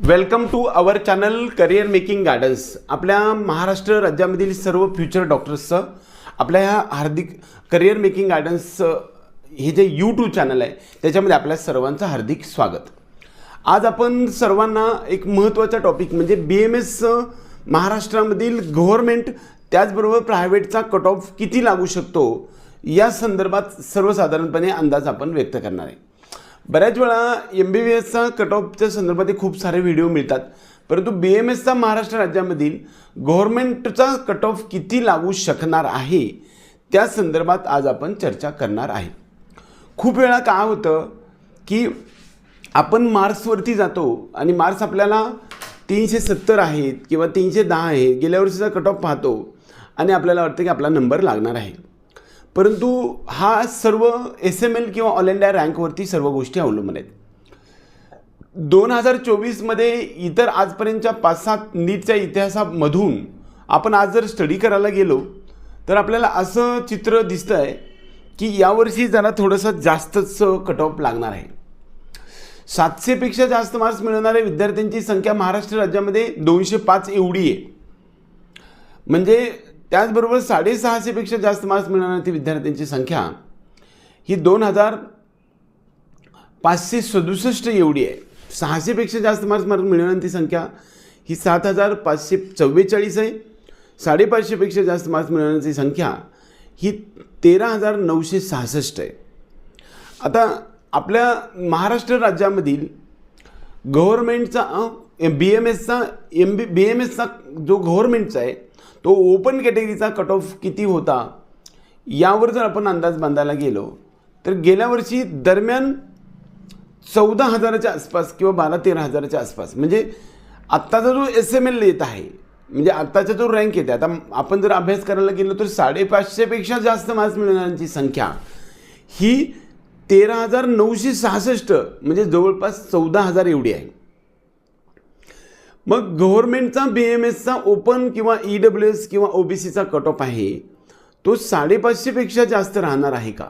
Welcome to our channel career making gardens आपल्या महाराष्ट्र राज्यामधील सर्व फ्युचर डॉक्टर्सचं आपल्या ह्या हार्दिक करिअर मेकिंग गार्डन्सचं हे जे यूट्यूब चॅनल आहे त्याच्यामध्ये आपल्या सर्वांचं हार्दिक स्वागत. आज आपण सर्वांना एक महत्त्वाचा टॉपिक म्हणजे बी एम एस महाराष्ट्रामधील गव्हर्मेंट त्याचबरोबर प्रायव्हेटचा कट ऑफ किती लागू शकतो या संदर्भात सर्वसाधारणपणे अंदाज आपण व्यक्त करणार आहे. बऱ्याच वेळा एम बी बी एसचा कट ऑफच्या संदर्भात खूप सारे व्हिडिओ मिळतात. परंतु बी एम एसचा महाराष्ट्र राज्यामधील गव्हर्मेंटचा कट ऑफ किती लागू शकणार आहे? त्या संदर्भात आज आपण चर्चा करणार आहे. खूप वेळा काय होतं की आपण मार्क्सवरती जातो आणि मार्क्स आपल्याला तीनशे सत्तर आहेत किंवा तीनशे दहा आहेत गेल्या वर्षीचा कट ऑफ पाहतो आणि आपल्याला वाटतं की आपला नंबर लागणार आहे. परंतु हा सर्व एस एम एल किंवा ऑल इंडिया रँकवरती सर्व गोष्टी अवलंबून आहेत. दोन हजार चोवीसमध्ये इतर आजपर्यंतच्या पाच सात नीटच्या इतिहासामधून आपण आज जर स्टडी करायला गेलो तर आपल्याला असं चित्र दिसतं आहे की यावर्षी जरा थोडंसं जास्तच कट ऑफ लागणार आहे. सातशेपेक्षा जास्त मार्क्स मिळवणाऱ्या विद्यार्थ्यांची संख्या महाराष्ट्र राज्यामध्ये दोनशे पाच एवढी आहे. म्हणजे त्याचबरोबर साडेसहाशेपेक्षा जास्त मार्क्स मिळवणारी विद्यार्थ्यांची संख्या. ही दोन हजार पाचशे सदुसष्ट एवढी आहे. सहाशेपेक्षा जास्त मार्क्स मार्क मिळवणारी संख्या. ही सात हजार पाचशे चव्वेचाळीस आहे. साडेपाचशेपेक्षा जास्त मार्क्स मिळवण्याची संख्या. ही तेरा हजार नऊशे सहासष्ट आहे. आता आपल्या महाराष्ट्र राज्यामधील गव्हर्मेंटचा बी एम एसचा एम बी बी एम एसचा जो गव्हर्मेंटचा आहे तो ओपन कॅटेगरीचा कट ऑफ किती होता यावर जर आपण अंदाज बांधायला गेलो तर गेल्या वर्षी दरम्यान चौदा हजाराच्या आसपास किंवा बारा तेरा हजाराच्या आसपास म्हणजे आत्ताचा जो एस एम एल येत आहे म्हणजे आत्ताचा जो रँक येते आता आपण जर अभ्यास करायला गेलो तर साडेपाचशेपेक्षा जास्त मार्क्स मिळणाऱ्यांची संख्या ही तेरा हजार नऊशे सहासष्ट म्हणजे जवळपास चौदा हजार एवढी आहे. मग गव्हर्मेंटचा बी एम एसचा ओपन किंवा ई डब्ल्यू एस किंवा ओ बी सीचा कट ऑफ आहे. तो साडेपाचशेपेक्षा जास्त राहणार आहे का?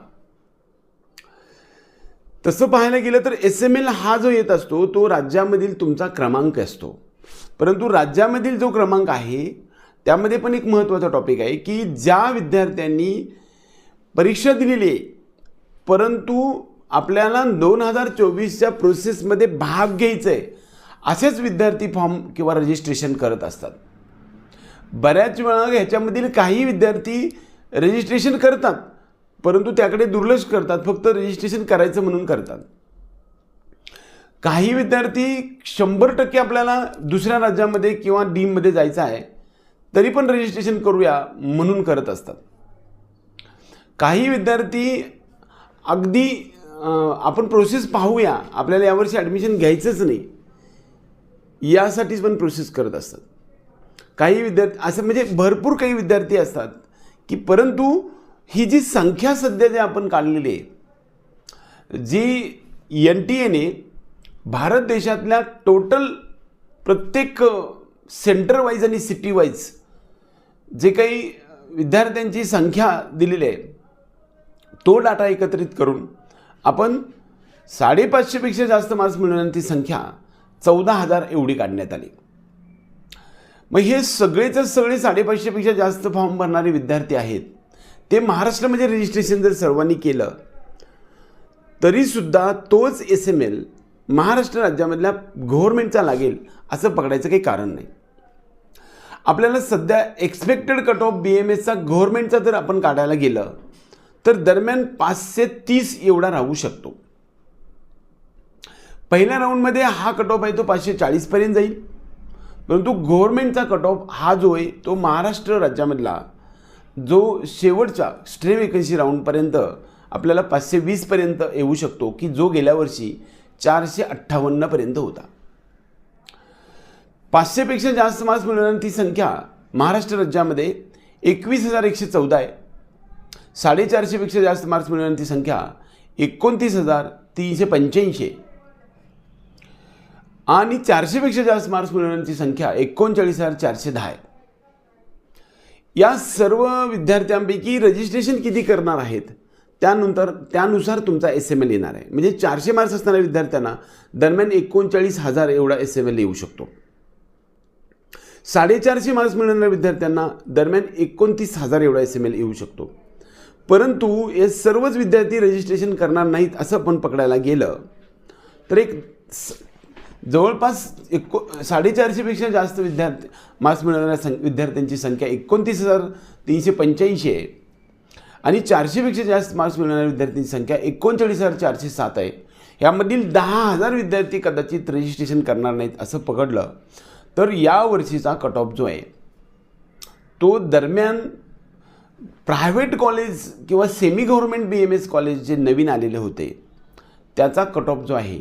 तसं पाहायला गेलं तर एस एम एल हा जो येत असतो तो राज्यामधील तुमचा क्रमांक असतो. परंतु राज्यामधील जो क्रमांक आहे त्यामध्ये पण एक महत्त्वाचा टॉपिक आहे की ज्या विद्यार्थ्यांनी परीक्षा दिलेली आहे परंतु आपल्याला दोन हजार चोवीसच्या प्रोसेसमध्ये भाग घ्यायचा आहे असेच विद्यार्थी फॉर्म किंवा रजिस्ट्रेशन करत असतात. बऱ्याच वेळा ह्याच्यामधील काही विद्यार्थी रजिस्ट्रेशन करतात परंतु त्याकडे दुर्लक्ष करतात फक्त रजिस्ट्रेशन करायचं म्हणून करतात. काही विद्यार्थी शंभर टक्के आपल्याला दुसऱ्या राज्यामध्ये किंवा डीममध्ये जायचं आहे तरी पण रजिस्ट्रेशन करूया म्हणून करत असतात. काही विद्यार्थी अगदी आपण प्रोसेस पाहूया आपल्याला यावर्षी ॲडमिशन घ्यायचंच नाही. यासाठीच पण प्रोसेस करत असतात. काही विद्यार्थी असं म्हणजे भरपूर काही विद्यार्थी असतात की परंतु ही जी संख्या सध्या जे आपण काढलेली आहे जी एन टी एने भारत देशातल्या टोटल प्रत्येक सेंटर वाईज आणि सिटी वाईज जे काही विद्यार्थ्यांची संख्या दिलेली आहे तो डाटा एकत्रित करून आपण साडेपाचशेपेक्षा जास्त मार्क्स मिळवण्याची संख्या चौदा हजार एवढी काढण्यात आली. मग हे सगळेच सगळे साडेपाचशेपेक्षा जास्त फॉर्म भरणारे विद्यार्थी आहेत ते महाराष्ट्रामध्ये म्हणजे रजिस्ट्रेशन जर सर्वांनी केलं तरीसुद्धा तोच एस एम एल महाराष्ट्र राज्यामधल्या गव्हर्मेंटचा लागेल असं पकडायचं काही कारण नाही. आपल्याला सध्या expected cut off B M एसचा गव्हर्मेंटचा जर आपण काढायला गेलं तर दरम्यान पाचशे तीस एवढा राहू शकतो. पहिल्या राऊंडमध्ये हा कट ऑफ आहे तो पाचशे चाळीसपर्यंत जाईल. परंतु गव्हर्मेंटचा कट ऑफ हा जो आहे तो महाराष्ट्र राज्यामधला जो शेवटच्या स्ट्रे वेकन्सी राऊंडपर्यंत आपल्याला पाचशे वीसपर्यंत येऊ शकतो की जो गेल्या वर्षी चारशे अठ्ठावन्नपर्यंत होता. पाचशेपेक्षा जास्त मार्क्स मिळवणारी संख्या महाराष्ट्र राज्यामध्ये एकवीस हजार एकशे चौदा आहे. साडेचारशेपेक्षा जास्त मार्क्स मिळवणारी संख्या एकोणतीस हजार तीनशे पंच्याऐंशी आहे. आणि चारशेपेक्षा जास्त मार्क्स मिळवण्याची संख्या एकोणचाळीस हजार चारशे दहा आहे. या सर्व विद्यार्थ्यांपैकी रजिस्ट्रेशन किती करणार आहेत? त्यानंतर त्यानुसार तुमचा एस एम एल येणार आहे. म्हणजे चारशे मार्क्स असणाऱ्या विद्यार्थ्यांना दरम्यान एकोणचाळीस हजार एवढा एस एम एल येऊ शकतो. साडेचारशे मार्क्स मिळणाऱ्या विद्यार्थ्यांना दरम्यान एकोणतीस हजार एवढा एस एम एल येऊ शकतो. परंतु हे सर्वच विद्यार्थी रजिस्ट्रेशन करणार नाहीत असं आपण पकडायला गेलं. तर एक स- जवळपास एको साडेचारशेपेक्षा जास्त विद्यार्थी मार्क्स मिळवणाऱ्या सं विद्यार्थ्यांची संख्या एकोणतीस हजार तीनशे पंच्याऐंशी आहे. आणि चारशेपेक्षा जास्त मार्क्स मिळवणाऱ्या विद्यार्थ्यांची संख्या एकोणचाळीस हजार चारशे सात आहे. यामधील दहा हजार विद्यार्थी कदाचित रजिस्ट्रेशन करणार नाहीत असं पकडलं तर या वर्षीचा कट ऑफ जो आहे तो दरम्यान प्रायव्हेट कॉलेज किंवा semi government B M S college जे नवीन आलेले होते त्याचा कट ऑफ जो आहे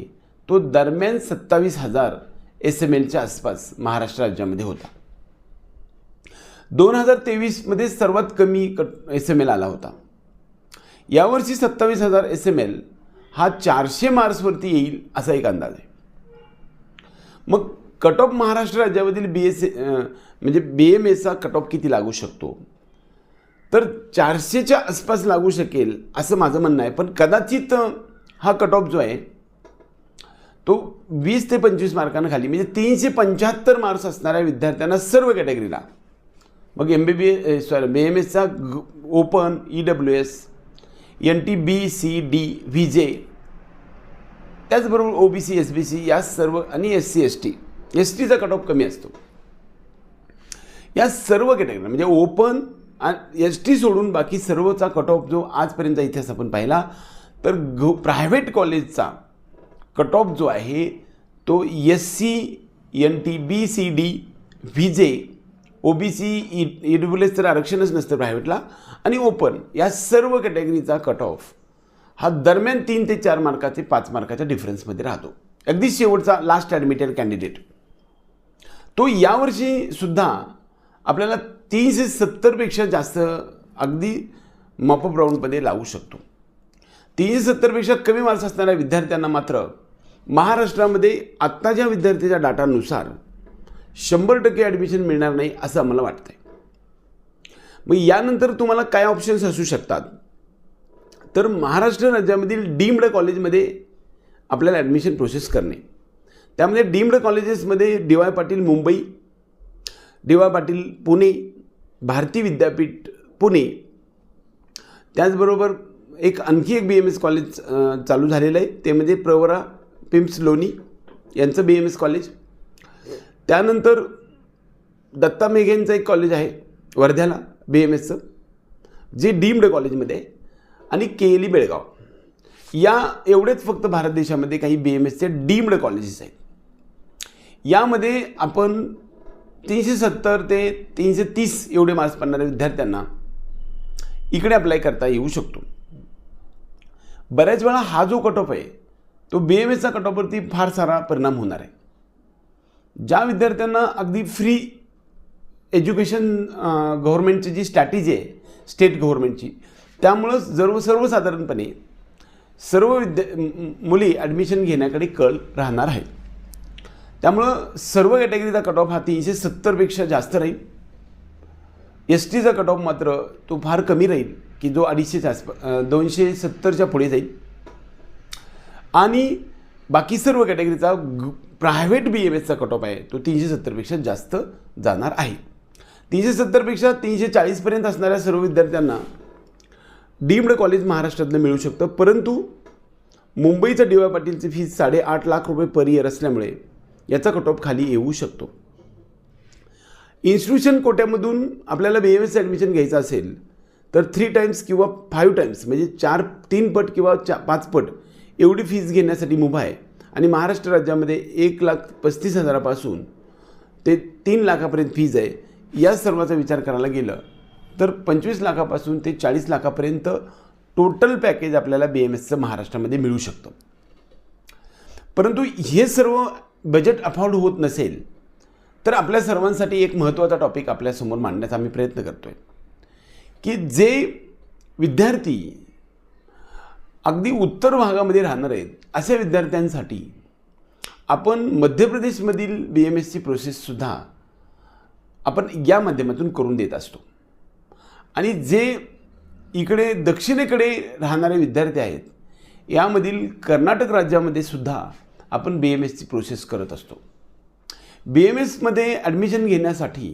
तो दरम्यान सत्तावीस हजार एस एम एलच्या आसपास महाराष्ट्र राज्यामध्ये होता. दोन हजार तेवीसमध्ये सर्वात कमी कट एस एम एल आला होता. यावर्षी सत्तावीस हजार एस एम एल हा चारशे मार्क्सवरती येईल असा एक अंदाज आहे. मग कट ऑफ महाराष्ट्र राज्यामधील बी एस ए म्हणजे बी एम एचा कट ऑफ किती लागू शकतो? तर चारशेच्या आसपास लागू शकेल असं माझं म्हणणं आहे. पण कदाचित हा कट ऑफ जो आहे तो वीस ते पंचवीस मार्कांना खाली. म्हणजे तीनशे पंच्याहत्तर मार्क्स असणाऱ्या विद्यार्थ्यांना सर्व कॅटेगरीला. मग M B B A sorry B M एसचा open E W S N T B C D V J त्याचबरोबर O B C S B C या सर्व आणि S C S T S टीचा कट ऑफ कमी असतो. या सर्व category म्हणजे ओपन एस टी सोडून बाकी सर्वचा कट ऑफ जो आजपर्यंतचा इतिहास आपण पाहिला तर गो प्रायव्हेट कॉलेजचा कट ऑफ जो आहे तो S C N T B C D V J O B C E E W S तर आरक्षणच नसतं प्रायव्हेटला आणि ओपन या सर्व कॅटेगरीचा कट ऑफ हा दरम्यान तीन ते चार मार्काचे पाच मार्काच्या डिफरन्समध्ये राहतो. अगदी शेवटचा लास्ट ॲडमिटेड कॅन्डिडेट तो यावर्षी सुद्धा आपल्याला तीनशे सत्तरपेक्षा जास्त अगदी मॉपअप राऊंडमध्ये शकतो. तीनशे सत्तरपेक्षा कमी मार्क्स असणाऱ्या विद्यार्थ्यांना मात्र महाराष्ट्रामध्ये आत्ताच्या विद्यार्थ्याच्या डाटानुसार शंभर टक्के ॲडमिशन मिळणार नाही असं आम्हाला आहे मग यानंतर तुम्हाला काय ऑप्शन्स असू शकतात? तर महाराष्ट्र राज्यामधील डीम्ड कॉलेजमध्ये आपल्याला ॲडमिशन प्रोसेस करणे. त्यामध्ये डीम्ड कॉलेजेसमध्ये D Y Patil Mumbai D Y Patil Pune Bharati Vidyapeeth Pune. त्याचबरोबर एक आणखी एक बी एम एस कॉलेज चालू झालेलं आहे. ते म्हणजे प्रवरा पिम्स लोणी यांचं बी एम एस कॉलेज त्यानंतर दत्ता मेघेंचं एक कॉलेज आहे वर्ध्याला बी एम एसचं जे डीम्ड कॉलेजमध्ये आहे आणि के एल ई बेळगाव. या एवढेच फक्त भारत देशामध्ये काही बी एम एसचे डीम्ड कॉलेजेस आहेत. यामध्ये आपण तीनशे सत्तर ते तीनशे तीस एवढे मार्क्स पडणाऱ्या विद्यार्थ्यांना इकडे अप्लाय करता येऊ शकतो. बऱ्याच वेळा हा जो कट ऑफ आहे तो बी एम एचा कट ऑफवरती फार सारा परिणाम होणार आहे. ज्या विद्यार्थ्यांना अगदी फ्री एज्युकेशन गव्हर्नमेंटची जी स्ट्रॅटेजी आहे स्टेट गव्हर्नमेंटची त्यामुळं सर्व सर्वसाधारणपणे सर्व विद्या मुली ॲडमिशन घेण्याकडे कल राहणार आहे. त्यामुळं सर्व कॅटेगरीचा कट ऑफ हा तीनशे सत्तरपेक्षा जास्त राहील. एस टीचा कट ऑफ मात्र तो फार कमी राहील की जो अडीचशेच्या आसपास दोनशे सत्तरच्या पुढे जाईल. आणि बाकी सर्व कॅटेगरीचा प्रायव्हेट बी एम एसचा कट ऑफ आहे तो तीनशे सत्तरपेक्षा जास्त जाणार आहे. तीनशे सत्तरपेक्षा तीनशे चाळीसपर्यंत असणाऱ्या सर्व विद्यार्थ्यांना डीम्ड कॉलेज महाराष्ट्रातलं मिळू शकतं. परंतु मुंबईचं डी वाय पाटीलची फीस साडेआठ लाख रुपये पर इयर असल्यामुळे याचा कट ऑफ खाली येऊ शकतो. इन्स्टिट्यूशन कोट्यामधून आपल्याला बी एम एस ॲडमिशन घ्यायचं असेल तर थ्री टाईम्स किंवा फाईव्ह टाईम्स म्हणजे चार तीन पट किंवा चा पाच पट एवढी फीज घेण्यासाठी मुभा आहे. आणि महाराष्ट्र राज्यामध्ये एक लाख पस्तीस हजारापासून ते तीन लाखापर्यंत फीज आहे. या सर्वाचा विचार करायला गेलं तर पंचवीस लाखापासून ते चाळीस लाखापर्यंत टोटल पॅकेज आपल्याला बी एम एसचं महाराष्ट्रामध्ये मिळू शकतं. परंतु हे सर्व बजेट अफोर्ड होत नसेल तर आपल्या सर्वांसाठी एक महत्त्वाचा टॉपिक आपल्यासमोर मांडण्याचा आम्ही प्रयत्न करतो आहे की जे विद्यार्थी अगदी उत्तर भागामध्ये राहणार आहेत अशा विद्यार्थ्यांसाठी आपण मध्य प्रदेशमधील बी एम एसची प्रोसेससुद्धा आपण या माध्यमातून करून देत असतो. आणि जे इकडे दक्षिणेकडे राहणारे विद्यार्थी आहेत यामधील कर्नाटक राज्यामध्ये सुद्धा आपण बी एम एसची प्रोसेस करत असतो. बी एम एसमध्ये ॲडमिशन घेण्यासाठी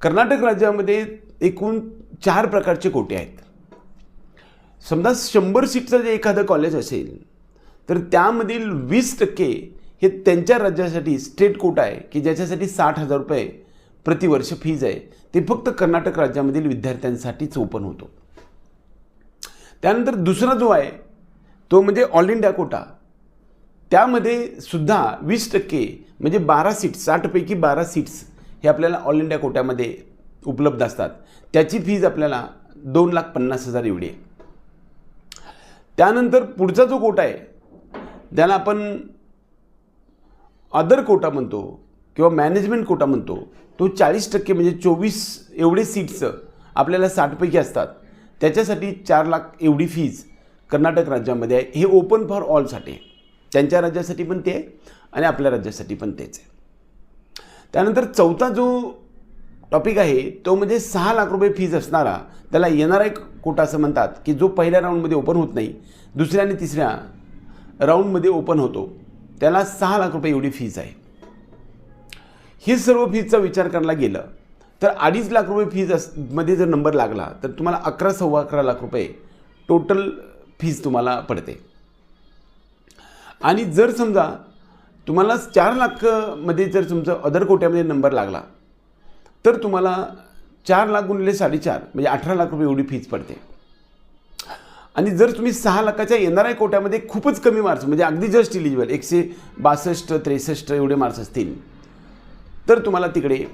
कर्नाटक राज्यामध्ये एकूण चार प्रकारचे कोटे आहेत. समजा शंभर सीटचं जे एखादं कॉलेज असेल तर त्यामधील वीस टक्के हे त्यांच्या राज्यासाठी स्टेट कोटा आहे की ज्याच्यासाठी साठ हजार रुपये प्रतिवर्ष फीज आहे. ते फक्त कर्नाटक राज्यामधील विद्यार्थ्यांसाठीच ओपन होतो. त्यानंतर दुसरा जो आहे तो म्हणजे ऑल इंडिया कोटा त्यामध्ये सुद्धा वीस टक्के म्हणजे बारा सीट्स साठपैकी बारा सीट्स हे आपल्याला ऑल इंडिया कोट्यामध्ये उपलब्ध असतात. त्याची फीज आपल्याला दोन लाख पन्नास हजार एवढी आहे. त्यानंतर पुढचा जो कोटा आहे त्याला आपण अदर कोटा म्हणतो किंवा मॅनेजमेंट कोटा म्हणतो तो चाळीस टक्के म्हणजे चोवीस एवढे सीट्स आपल्याला साठपैकी असतात. त्याच्यासाठी चार लाख एवढी फीज कर्नाटक राज्यामध्ये आहे. हे ओपन फॉर ऑलसाठी आहे. त्यांच्या राज्यासाठी पण ते आहे आणि आपल्या राज्यासाठी पण तेच आहे. त्यानंतर चौथा जो टॉपिक आहे तो म्हणजे सहा लाख रुपये फीज असणारा त्याला येणारा एक कोटा असं म्हणतात की जो पहिल्या राऊंडमध्ये ओपन होत नाही दुसऱ्या आणि तिसऱ्या राऊंडमध्ये ओपन होतो त्याला सहा लाख रुपये एवढी फीज आहे. हे सर्व फीजचा विचार करायला गेलं तर अडीच लाख रुपये फीज असमध्ये जर नंबर लागला तर तुम्हाला अकरा सव्वा अकरा लाख रुपये टोटल फीज तुम्हाला पडते. आणि जर समजा तुम्हाला चार लाखमध्ये जर तुमचं अदर कोट्यामध्ये नंबर लागला तर तुम्हाला चार लाख गुणिले साडेचार म्हणजे अठरा लाख रुपये एवढी फीज पडते. आणि जर तुम्ही सहा लाखाच्या येणाऱ्या कोट्यामध्ये खूपच कमी मार्क्स म्हणजे अगदी जस्ट इलिजिबल एकशे बासष्ट त्रेसष्ट एवढे मार्क्स असतील तर तुम्हाला तिकडे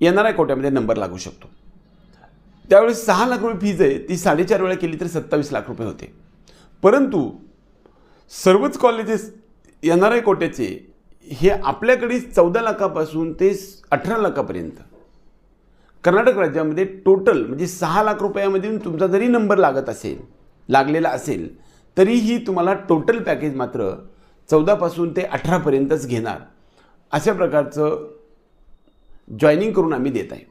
येणाऱ्या कोट्यामध्ये नंबर लागू शकतो. त्यावेळेस सहा लाख रुपये फीज आहे ती साडेचार वेळा केली तर सत्तावीस लाख रुपये होते. परंतु सर्वच कॉलेजेस येणार आहे कोट्याचे हे आपल्याकडे चौदा लाखापासून ते अठरा लाखापर्यंत कर्नाटक राज्यामध्ये टोटल म्हणजे सहा लाख रुपयामधून तुमचा जरी नंबर लागत असेल लागलेला असेल तरीही तुम्हाला टोटल पॅकेज मात्र चौदापासून ते अठरापर्यंतच घेणार. अशा प्रकारचं जॉईनिंग करून आम्ही देत आहे.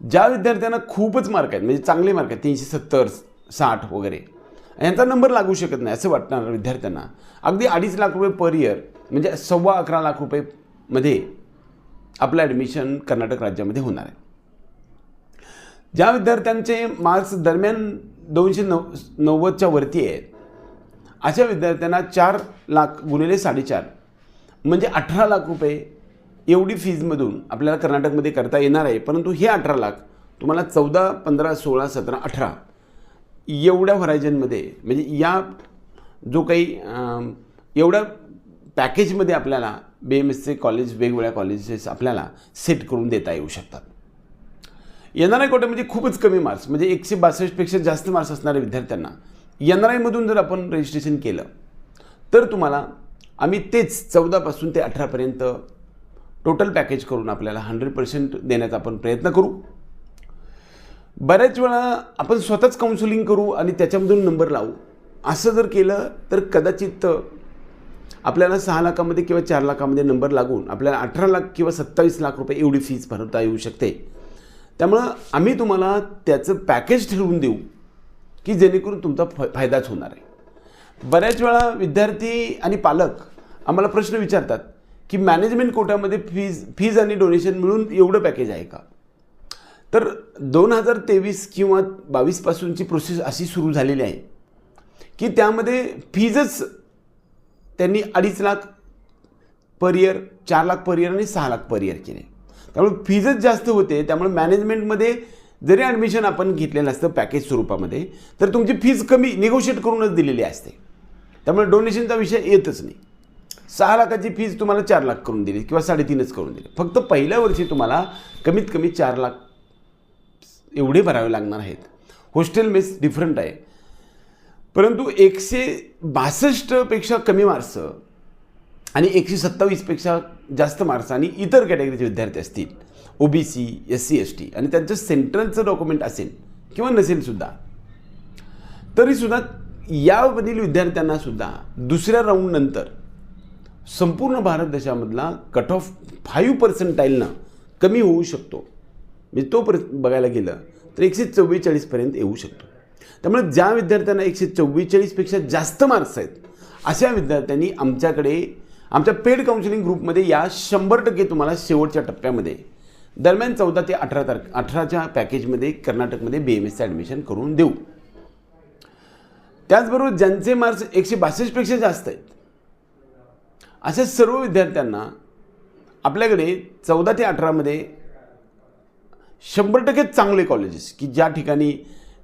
ज्या विद्यार्थ्यांना खूपच मार्क आहेत म्हणजे चांगले मार्क आहेत तीनशे सत्तर साठ वगैरे यांचा नंबर लागू शकत नाही असं वाटणार विद्यार्थ्यांना. अगदी अडीच लाख रुपये पर इयर म्हणजे सव्वा अकरा लाख रुपयेमध्ये आपलं ॲडमिशन कर्नाटक राज्यामध्ये होणार आहे. ज्या विद्यार्थ्यांचे मार्क्स दरम्यान दोनशे नव नव्वदच्या वरती आहेत अशा विद्यार्थ्यांना चार लाख गुणिले साडेचार म्हणजे अठरा लाख रुपये एवढी फीजमधून आपल्याला कर्नाटकमध्ये करता येणार आहे. परंतु हे अठरा लाख तुम्हाला चौदा पंधरा सोळा सतरा अठरा एवढ्या व्हरायजनमध्ये म्हणजे या जो काही एवढ्या पॅकेजमध्ये आपल्याला बी एम एसचे कॉलेज वेगवेगळ्या कॉलेजेस आपल्याला सेट करून देता येऊ शकतात. एन आर आय कोट्यामध्ये खूपच कमी मार्क्स म्हणजे एकशे बासष्टपेक्षा जास्त मार्क्स असणाऱ्या विद्यार्थ्यांना एन आर आयमधून जर आपण रजिस्ट्रेशन केलं तर तुम्हाला आम्ही तेच चौदापासून ते अठरापर्यंत टोटल पॅकेज करून आपल्याला हंड्रेड पर्सेंट देण्याचा आपण प्रयत्न करू. बऱ्याच वेळा आपण स्वतःच काउन्सिलिंग करू आणि त्याच्यामधून नंबर लावू. असं जर केलं तर कदाचित आपल्याला सहा लाखामध्ये किंवा चार लाखामध्ये नंबर लागून आपल्याला अठरा लाख किंवा सत्तावीस लाख रुपये एवढी फीज भरता येऊ शकते. त्यामुळं आम्ही तुम्हाला त्याचं पॅकेज ठरवून देऊ की जेणेकरून तुमचा फ फायदाच होणार आहे. बऱ्याच वेळा विद्यार्थी आणि पालक आम्हाला प्रश्न विचारतात की मॅनेजमेंट कोटामध्ये फीज फीज आणि डोनेशन मिळून एवढं पॅकेज आहे का? तर दोन हजार तेवीस किंवा बावीसपासूनची प्रोसेस अशी सुरू झालेली आहे की त्यामध्ये फीजच त्यांनी अडीच लाख पर इयर चार लाख पर इयर आणि सहा लाख पर इयर केले. त्यामुळे फीजच जास्त होते त्यामुळे मॅनेजमेंटमध्ये जरी ॲडमिशन आपण घेतलेलं असतं पॅकेज स्वरूपामध्ये तर तुमची फीज कमी निगोशिएट करूनच दिलेली असते. त्यामुळे डोनेशनचा विषय येतच नाही. सहा लाखाची फीज तुम्हाला चार लाख करून दिली किंवा साडेतीनच करून दिली. फक्त पहिल्या वर्षी तुम्हाला कमीत कमी चार लाख एवढे भरावे लागणार आहेत. हॉस्टेल मेस डिफरंट आहे. परंतु एकशे बासष्टपेक्षा कमी मार्क्स आणि एकशे सत्तावीसपेक्षा जास्त मार्क्स आणि इतर कॅटेगरीचे विद्यार्थी असतील. O B C S C S T आणि त्यांचं सेंट्रलचं डॉक्युमेंट असेल किंवा नसेलसुद्धा तरीसुद्धा यामधील विद्यार्थ्यांनासुद्धा दुसऱ्या राऊंडनंतर संपूर्ण भारत देशामधला कट ऑफ फाईव्ह पर्सेंटाईलनं कमी होऊ शकतो. म्हणजे तो पर बघायला गेलं तर एकशे चव्वेचाळीसपर्यंत येऊ शकतो. त्यामुळे ज्या विद्यार्थ्यांना एकशे चव्वेचाळीसपेक्षा जास्त मार्क्स आहेत अशा विद्यार्थ्यांनी आमच्याकडे आमच्या पेड काउन्सिलिंग ग्रुपमध्ये या शंभर टक्के तुम्हाला शेवटच्या टप्प्यामध्ये दरम्यान चौदा ते अठरा तारखे अठराच्या पॅकेजमध्ये कर्नाटकमध्ये बी एम एसचं ॲडमिशन करून देऊ. त्याचबरोबर ज्यांचे मार्क्स एकशे बासष्टपेक्षा जास्त आहेत अशा सर्व विद्यार्थ्यांना आपल्याकडे चौदा ते अठरामध्ये शंभर टक्के चांगले कॉलेजेस की ज्या ठिकाणी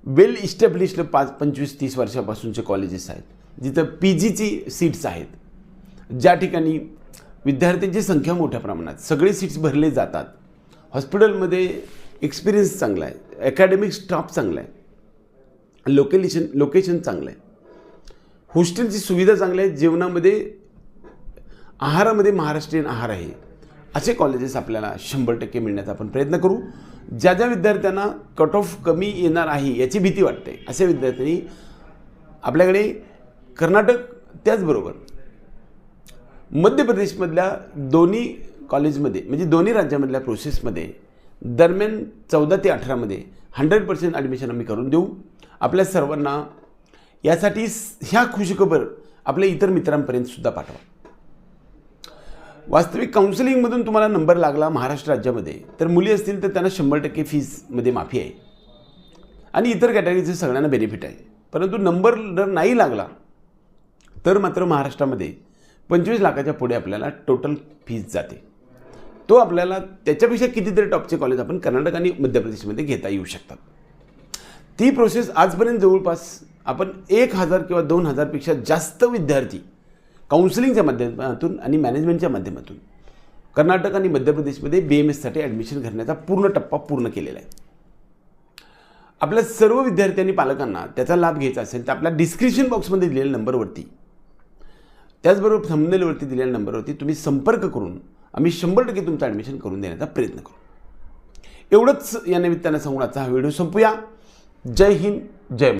वेल इस्टॅब्लिश्ड पाच पंचवीस तीस वर्षापासूनचे कॉलेजेस आहेत जिथं पी जीची सीट्स आहेत. ज्या ठिकाणी विद्यार्थ्यांची संख्या मोठ्या प्रमाणात सगळे सीट्स भरले जातात. हॉस्पिटलमध्ये एक्सपिरियन्स चांगला आहे अकॅडमिक स्टाफ चांगला आहे लोकेलिशन लोकेशन चांगलं आहे. हॉस्टेलची सुविधा चांगली आहे जेवणामध्ये आहारामध्ये महाराष्ट्रीयन आहार आहे. असे कॉलेजेस आपल्याला शंभर टक्के मिळण्याचा आपण प्रयत्न करू. ज्या ज्या विद्यार्थ्यांना कट ऑफ कमी येणार आहे याची भीती वाटते अशा विद्यार्थ्यांनी आपल्याकडे कर्नाटक त्याचबरोबर मध्य प्रदेशमधल्या दोन्ही कॉलेजमध्ये म्हणजे दोन्ही राज्यामधल्या प्रोसेसमध्ये दरम्यान चौदा ते अठरामध्ये हंड्रेड पर्सेंट ॲडमिशन आम्ही करून देऊ. आपल्या सर्वांना यासाठी ह्या खुशखबर आपल्या इतर मित्रांपर्यंत सुद्धा पाठवा. वास्तविक काउन्सिलिंगमधून तुम्हाला नंबर लागला महाराष्ट्र राज्यामध्ये. तर मुली असतील तर त्यांना शंभर टक्के फीजमध्ये माफी आहे. आणि इतर कॅटेगरीचे सगळ्यांना बेनिफिट आहे. परंतु नंबर जर नाही लागला तर मात्र महाराष्ट्रामध्ये पंचवीस लाखाच्या पुढे आपल्याला टोटल फीज जाते. तो आपल्याला त्याच्यापेक्षा कितीतरी टॉपचे कॉलेज आपण कर्नाटक आणि मध्य प्रदेशमध्ये घेता येऊ शकतात. ती प्रोसेस आजपर्यंत जवळपास आपण एक हजार किंवा दोन हजारपेक्षा जास्त विद्यार्थी काउन्सिलिंगच्या माध्यमातून आणि मॅनेजमेंटच्या माध्यमातून कर्नाटक आणि मध्य प्रदेशमध्ये बी एम एससाठी ॲडमिशन करण्याचा पूर्ण टप्पा पूर्ण केलेला आहे. आपल्या सर्व विद्यार्थ्यांनी पालकांना त्याचा लाभ घ्यायचा असेल तर आपल्या डिस्क्रिप्शन बॉक्समध्ये दिलेल्या नंबरवरती त्याचबरोबर थंबनेलवरती दिलेल्या नंबरवरती तुम्ही संपर्क करून आम्ही शंभर टक्के तुमचं ॲडमिशन करून देण्याचा प्रयत्न करू. एवढंच या निमित्तानं सांगून आजचा हा व्हिडिओ संपूया. जय हिंद जय